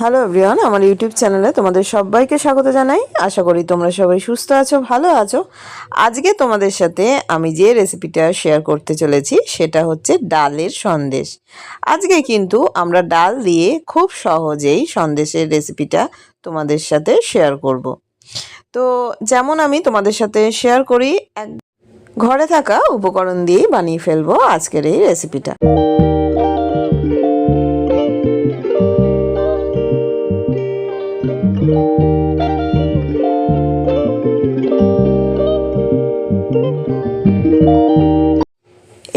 Hello everyone আমার YouTube চ্যানেলে তোমাদের সবাইকে স্বাগত জানাই। আশা করি তোমরা সবাই সুস্থ আছো, ভালো আছো। আজকে তোমাদের সাথে আমি যে রেসিপিটা শেয়ার করতে চলেছি, সেটা হচ্ছে ডালের সন্দেশ। আজকে কিন্তু আমরা ডাল দিয়ে খুব সহজেই সন্দেশের রেসিপিটা তোমাদের সাথে শেয়ার করব। তো যেমন আমি তোমাদের সাথে শেয়ার করি, এক ঘরে থাকা উপকরণ দিয়েই বানিয়ে ফেলব আজকের এই রেসিপিটা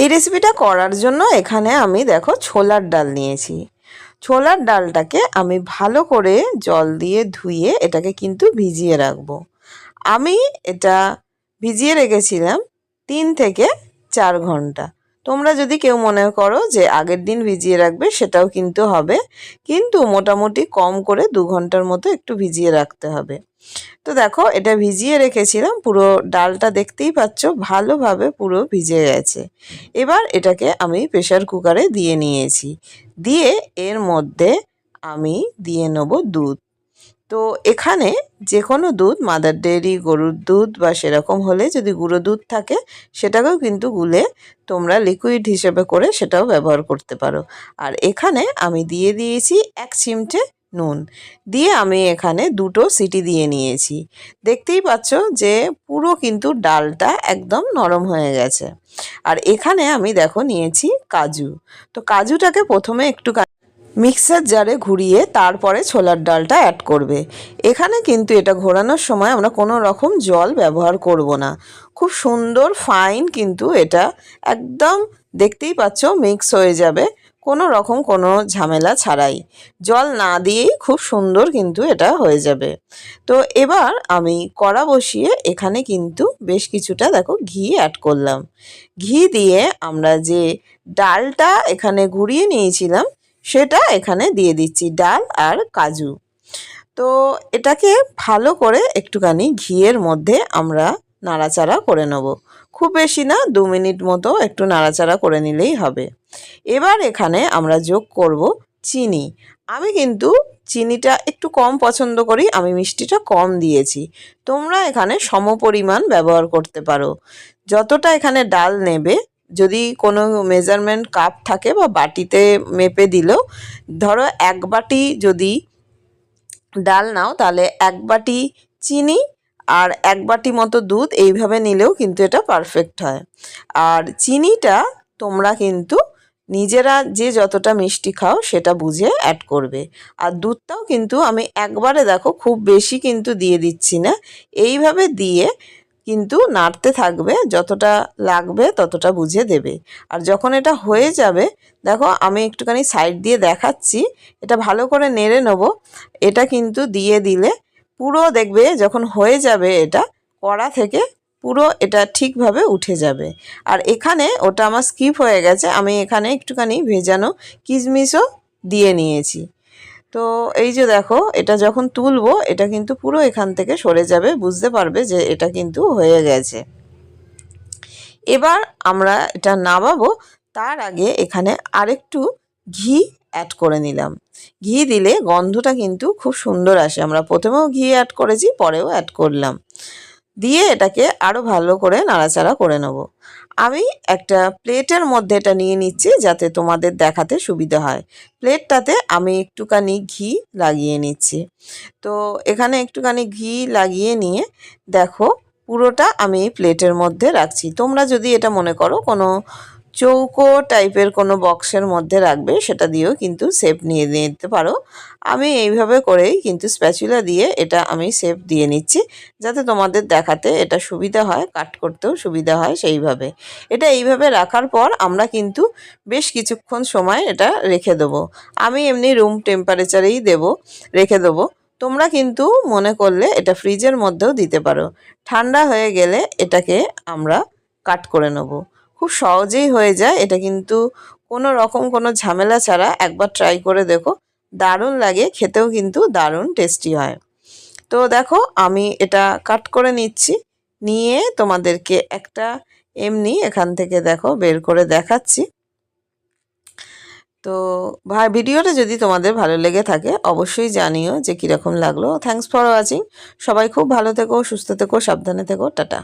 রেসিপিটা করার জন্য এখানে আমি দেখো ছোলার ডাল নিয়েছি। ছোলার ডালটাকে আমি ভালো করে জল দিয়ে ধুয়ে এটাকে কিন্তু ভিজিয়ে রাখব। আমি এটা ভিজিয়ে রেখেছিলাম তিন থেকে চার ঘণ্টা। তোমরা যদি কেউ মনে করো যে আগের দিন ভিজিয়ে রাখবে, সেটাও কিন্তু হবে। কিন্তু মোটামুটি কম করে দু ঘণ্টার মতো একটু ভিজিয়ে রাখতে হবে। তো দেখো, এটা ভিজিয়ে রেখেছিলাম, পুরো ডালটা দেখতেই পাচ্ছ, ভালোভাবে পুরো ভিজে গেছে। এবার এটাকে আমি প্রেশার কুকারে দিয়ে নিয়েছি। দিয়ে এর মধ্যে আমি দিয়ে নেব দুধ। তো এখানে যে কোনো দুধ মাদার ডেয়ারি গরুর দুধ বা সেরকম হলে যদি গুঁড়ো দুধ থাকে, সেটাকেও কিন্তু গুলে তোমরা লিকুইড হিসেবে করে সেটাও ব্যবহার করতে পারো। আর এখানে আমি দিয়ে দিয়েছি এক চিমটে নুন। দিয়ে আমি এখানে দুটো সিটি দিয়ে নিয়েছি। দেখতেই পাচ্ছ যে পুরো কিন্তু ডালটা একদম নরম হয়ে গেছে। আর এখানে আমি দেখো নিয়েছি কাজু। তো কাজুটাকে প্রথমে একটু মিক্সার জারে ঘুরিয়ে তারপরে ছোলার ডালটা অ্যাড করবে। এখানে কিন্তু এটা ঘোরানোর সময় আমরা কোনো রকম জল ব্যবহার করব না। খুব সুন্দর ফাইন কিন্তু এটা একদম দেখতেই পাচ্ছ মিক্স হয়ে যাবে, কোনো রকম কোনো ঝামেলা ছাড়াই। জল না দিয়েই খুব সুন্দর কিন্তু এটা হয়ে যাবে। তো এবার আমি কড়া বসিয়ে এখানে কিন্তু বেশ কিছুটা দেখো ঘি অ্যাড করলাম। ঘি দিয়ে আমরা যে ডালটা এখানে ঘুরিয়ে নিয়েছিলাম সেটা এখানে দিয়ে দিচ্ছি, ডাল আর কাজু। তো এটাকে ভালো করে একটুখানি ঘিয়ের মধ্যে আমরা নাড়াচাড়া করে নেব। খুব বেশি না, দু মিনিট মতো একটু নাড়াচাড়া করে নিলেই হবে। এবার এখানে আমরা যোগ করব চিনি। আমি কিন্তু চিনিটা একটু কম পছন্দ করি, আমি মিষ্টিটা কম দিয়েছি। তোমরা এখানে সমপরিমাণ ব্যবহার করতে পারো। যতটা এখানে ডাল নেবে যদি কোনো মেজারমেন্ট কাপ থাকে বা বাটিতে মেপে দিলেও ধরো এক বাটি যদি ডাল নাও, তাহলে এক বাটি চিনি আর এক বাটি মতো দুধ এইভাবে নিলেও কিন্তু এটা পারফেক্ট হয়। আর চিনিটা তোমরা কিন্তু নিজেরা যে যতটা মিষ্টি খাও সেটা বুঝে অ্যাড করবে। আর দুধটাও কিন্তু আমি একবারে দেখো খুব বেশি কিন্তু দিয়ে দিচ্ছি না। এইভাবে দিয়ে কিন্তু নাড়তে থাকবে, যতটা লাগবে ততটা বুঝে দেবে। আর যখন এটা হয়ে যাবে, দেখো আমি একটুখানি সাইড দিয়ে দেখাচ্ছি, এটা ভালো করে নেড়ে নেব। এটা কিন্তু দিয়ে দিলে পুরো দেখবে যখন হয়ে যাবে এটা, কড়া থেকে পুরো এটা ঠিকভাবে উঠে যাবে। আর এখানে ওটা আমার স্কিপ হয়ে গেছে, আমি এখানে একটুখানি ভেজানো কিশমিশও দিয়ে নিয়েছি। তো এই যে দেখো, এটা যখন তুলবো, এটা কিন্তু পুরো এখান থেকে সরে যাবে, বুঝতে পারবে যে এটা কিন্তু হয়ে গেছে। এবার আমরা এটা নামাবো, তার আগে এখানে আরেকটু ঘি অ্যাড করে নিলাম। ঘি দিলে গন্ধটা কিন্তু খুব সুন্দর আসে। আমরা প্রথমেও ঘি অ্যাড করেছি, পরেও অ্যাড করলাম। দিয়ে এটাকে আরও ভালো করে নাড়াচাড়া করে নেব। আমি একটা প্লেটের মধ্যে এটা নিয়ে নিচ্ছি যাতে তোমাদের দেখাতে সুবিধা হয়। প্লেটটাতে আমি একটুখানি ঘি লাগিয়ে নিচ্ছি। তো এখানে একটুখানি ঘি লাগিয়ে নিয়ে দেখো পুরোটা আমি প্লেটের মধ্যে রাখছি। তোমরা যদি এটা মনে করো কোনো চৌকো টাইপের কোনো বক্সের মধ্যে রাখবে, সেটা দিয়েও কিন্তু শেপ নিয়ে নিতে পারো। আমি এইভাবে করেই কিন্তু স্প্যাচুলা দিয়ে এটা আমি শেপ দিয়ে নিচ্ছি, যাতে তোমাদের দেখাতে এটা সুবিধা হয়, কাট করতেও সুবিধা হয় সেইভাবে। এটা এইভাবে রাখার পর আমরা কিন্তু বেশ কিছুক্ষণ সময় এটা রেখে দেবো। আমি এমনি রুম টেম্পারেচারেই দেব, রেখে দেবো। তোমরা কিন্তু মনে করলে এটা ফ্রিজের মধ্যেও দিতে পারো। ঠান্ডা হয়ে গেলে এটাকে আমরা কাট করে নেব। খুব সহজেই হয়ে যায়। এটা কিন্তু কোনো রকম কোনো ঝামেলা ছাড়া একবার ট্রাই করে দেখো। দারুণ লাগে, খেতেও কিন্তু দারুণ টেস্টি হয়। তো দেখো, আমি এটা কাট করে নিচ্ছি। নিয়ে তোমাদেরকে একটা এমনি এখান থেকে দেখো, বের করে দেখাচ্ছি। তো ভাই ভিডিওটা যদি তোমাদের ভালো লেগে থাকে, অবশ্যই জানিও যে কীরকম লাগল। থ্যাংকস ফর ওয়াচিং সবাই খুব ভালো থেকো, সুস্থ থেকো, সাবধানে থেকো। টাটা।